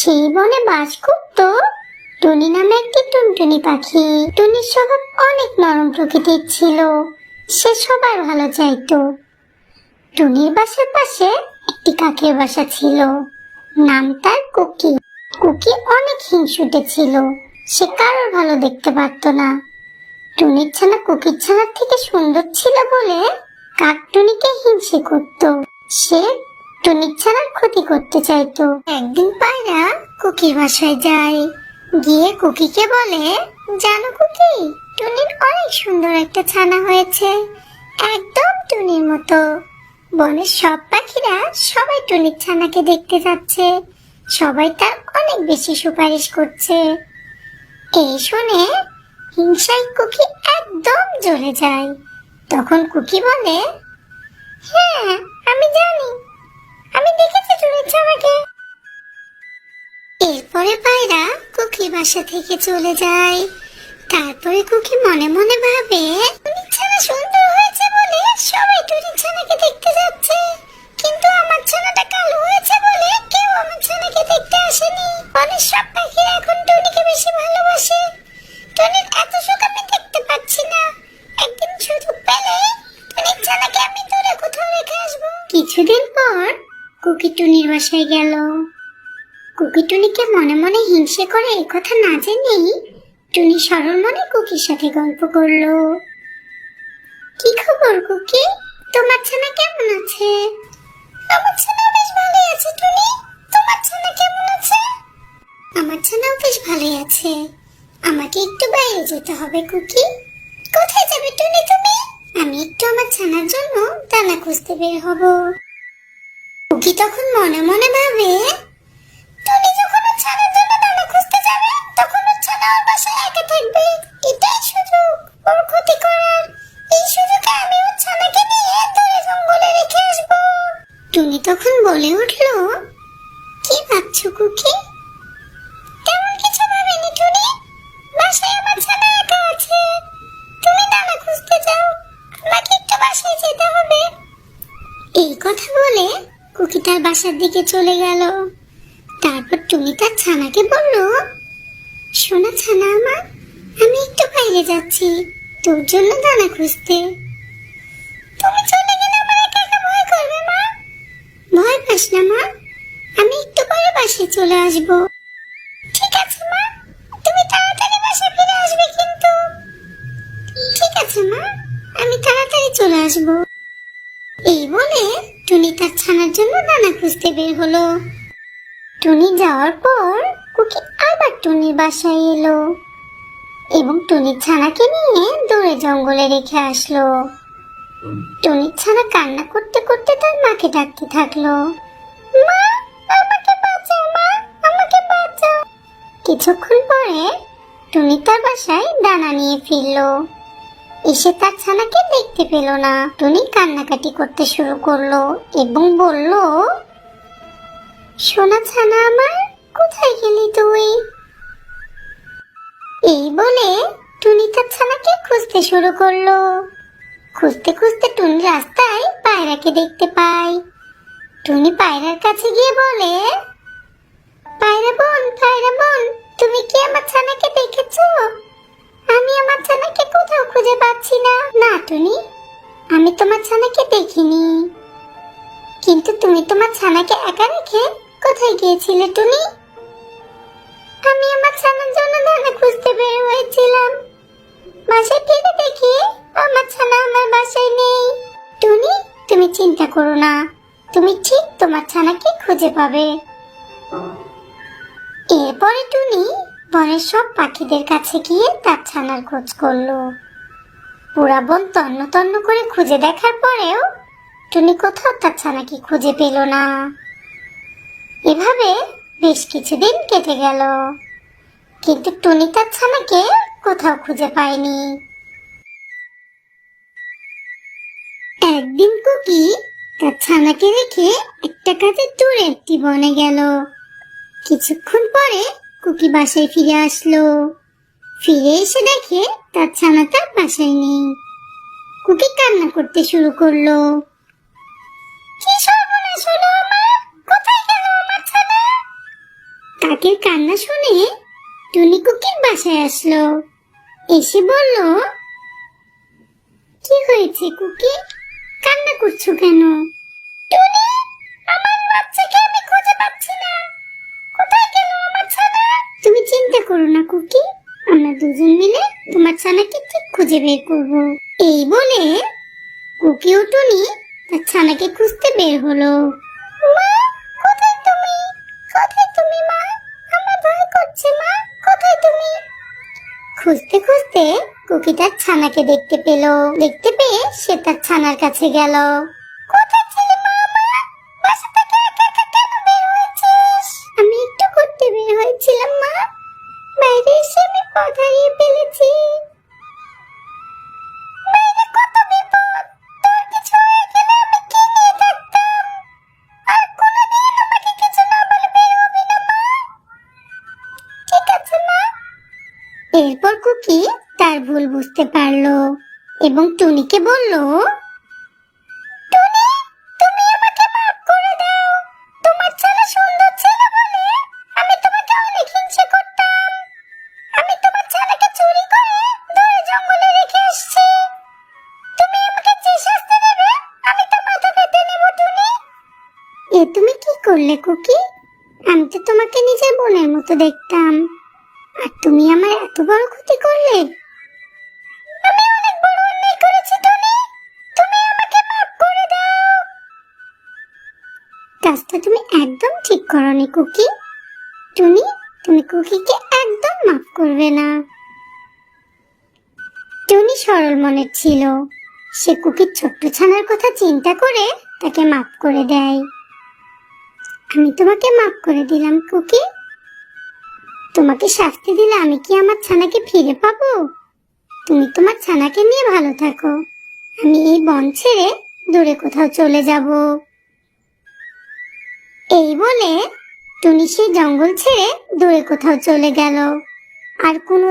সেই বনে বাস করত। টুনি নামে একটি টুনটুনি পাখি। টুনির স্বভাব অনেক নরম প্রকৃতির ছিল। সে সবার ভালো চাইতো। টুনির বাসার পাশে একটি কাকের বাসা ছিল। নাম তার কুকি। কুকি অনেক হিংসুটে ছিল। সে কারোর ভালো দেখতে পারত না। টুনির ছানা কুকির ছানার থেকে সুন্দর ছিল বলে কাক টুনিকে হিংসে করত। সে টুনির ছানার ক্ষতি করতে চাইতো একদিন পায়রা কুকির বাসায় যায়। গিয়ে কুকিকে বলে, জানো কুকি, টুনির অনেক সুন্দর একটা ছানা হয়েছে। একদম টুনির মতো। বনের সব পাখিরা সবাই টুনির ছানাকে দেখতে যাচ্ছে। সবাই তার অনেক বেশি সুপারিশ করছে। এই শুনে হিংসায় কুকি একদম জ্বলে যায়। তখন কুকি বলে বাসা থেকে চলে যায় তারপরে কুকি মনে মনে ভাবে ছানা সুন্দর হয়েছে বলে সবাই টুনির ছানাকে দেখতে যাচ্ছে। কিন্তু আমার ছানাটা কালো হয়েছে বলে কেউ আমার ছানাকে দেখতে আসেনি। বনের সব পাখিরা এখন টুনিকে বেশি ভালোবাসে। টুনির এত সুখ আমি দেখতে পাচ্ছি না। একদিন সুযোগ পেলে টুনির ছানাকে আমি দূরে কোথাও রেখে আসব। কিছুদিন পর কুকি টুনির বাসায় গেল। কুকি টুনিকে মনে মনে হিংসে করে এই কথা না জেনেই টুনি সরল মনে কুকির সাথে গল্প করল। কি খবর কুকি? তোমার ছানা কেমন আছে? আমার ছানা বেশ ভালোই আছে টুনি। তোমার ছানা কেমন আছে? আমার ছানাও বেশ ভালোই আছে। আমাকে একটু বাইরে যেতে হবে কুকি। কোথায় যাবে টুনি তুমি? আমি একটু আমার ছানার জন্য দানা খুঁজতে বের হব। কুকি তখন মনে মনে ভাবে ছানার জন্য দানা খুঁজতে যাবে, তখন ওর ছানা ওর বাসায় একা থাকবে। এটাই সুযোগ। ওর ক্ষতি করার এই সুযোগে আমি ওর ছানাকে নিয়ে দূরে জঙ্গলে রেখে আসব। টুনি তখন বলে উঠল, কি ভাবছ কুকি? তেমন কিছু ভাবিনি টুনি। বাসায় আমার ছানা একা তুমি দানা খুঁজতে যাও। আমাকে একটু বাসায় যেতে হবে। এই কথা বলে কুকি তার বাসার দিকে চলে গেল। টুনি তার ছানাকে বলল সোনা ছানা আমার আমি একটু বাইরে যাচ্ছি। তোর জন্য দানা খুঁজতে। তুমি চলে গেলে আমার একা একা ভয় করবে মা? ভয় পাস না মা, আমি একটু পরে বাসায় চলে আসব। ঠিক আছে মা, তুমি তাড়াতাড়ি বাসায় ফিরে আসবে কিন্তু। ঠিক আছে মা, আমি তাড়াতাড়ি চলে আসব। এই বলে টুনি তার ছানার জন্য দানা খুঁজতে বের হলো। টুনি যাওয়ার পর কুকি আবার টুনির বাসায় এলো এবং টুনির ছানাকে নিয়ে দূরে জঙ্গলে রেখে আসলো। টুনির ছানা কান্না করতে করতে তার মাকে ডাকতে থাকল। মা, আমাকে বাঁচাও, মা, আমাকে বাঁচাও। কিছুক্ষণ পরে টুনি তার বাসায় দানা নিয়ে ফিরলো। এসে তার ছানাকে দেখতে পেল না। টুনি কান্নাকাটি করতে শুরু করল এবং বলল সোনা ছানা আমার, কোথায় গেলি তুই? এই বলে টুনি তার ছানাকে খুঁজতে শুরু করল? খুঁজতে খুঁজতে টুনি রাস্তায় পায়রাকে দেখতে পায়। টুনি পায়রার কাছে গিয়ে বলে, পায়রা বোন পায়রা বোন, তুমি কি আমার ছানাকে দেখেছ? আমি আমার ছানাকে কোথাও খুঁজে পাচ্ছি না। না টুনি, আমি তোমার ছানাকে দেখিনি। কিন্তু তুমি তোমার ছানাকে একা রেখে কোথায় গিয়েছিলে টুনি? আমি আমার ছানার জন্য দানা খুঁজতে বের হয়েছিলাম। বাসায় ফিরে দেখি আমার ছানা আমার বাসায় নেই। টুনি, তুমি চিন্তা করো না। তুমি ঠিক তোমার ছানাকে খুঁজে পাবে। এরপরে টুনি বনের সব পাখিদের কাছে গিয়ে তার ছানার খোঁজ করল। পুরা বন তন্ন তন্ন করে খুঁজে দেখার পরেও টুনি কোথাও তার ছানাকে খুঁজে পেল না। এভাবে বেশ কিছুদিন কেটে গেল। কিন্তু টুনি তার ছানাকে কোথাও খুঁজে পায়নি। একদিন কুকি তার ছানাকে রেখে একটা কাজে দূরে একটি বনে গেল। কিছুক্ষণ পরে কুকি বাসায় ফিরে আসলো। ফিরে এসে দেখে তার ছানা তার বাসায় নেই। কুকি কান্না করতে শুরু করল। কি সর্বনাশ হলো আমার কাকের কান্না শুনে টুনি কুকির বাসায় আসলো। এসে বলল, কি হয়েছে কুকি? কান্না করছ কেন? টুনি, আমার বাচ্চাকে আমি খুঁজে পাচ্ছি না। কোথায় গেল আমার ছানা? তুমি চিন্তা করো না কুকি, আমরা দুজন মিলে তোমার ছানাকে ঠিক খুঁজে বের করব। এই বলে কুকি ও টুনি তার ছানাকে খুঁজতে বের হলো। খুঁজতে খুঁজতে কুকি তার ছানাকে দেখতে পেল। দেখতে পেয়ে সে তার ছানার কাছে গেল। কোথায় এরপর কুকি তার ভুল বুঝতে পারল। এবং টুনিকে বলল, টুনি, তুমি আমাকে মাফ করে দাও। তোমার ছেলে সুন্দর ছিল বলে আমি তোমাকে অনেক হিংসা করতাম। আমি তোমার ছেলেকে চুরি করে ধরে জঙ্গলে রেখে এসেছি তুমি আমাকে যে শাস্তি দেবে, আমি তো মাথা পেতে নেব, টুনি। এ তুমি কি করলে, কুকি? আমি তো তোমাকে নিজের বোনের মতো দেখতাম। আর তুমি আমার এত বড় ক্ষতি করলে? আমি অনেক বড় অন্যায় করেছি, টনি। তুমি আমাকে মাফ করে দাও। কাজটা তুমি একদম ঠিক করনি, কুকি। টুনি, তুমি কুকিকে একদম মাফ করবে না। টুনি সরল মনের ছিল। সে কুকির ছোট্ট ছানার কথা চিন্তা করে তাকে মাফ করে দেয়। আমি তোমাকে মাফ করে দিলাম, কুকি। তোমাকে শাস্তি দিলে আমি কি আমার ছানাকে ফিরে পাবো? তুমি তোমার ছানাকে নিয়ে ভালো থাকো। আমি এই বন ছেড়ে দূরে কোথাও চলে যাব। এই বলে টুনি সেই জঙ্গল ছেড়ে দূরে কোথাও চলে গেল। আর কোনো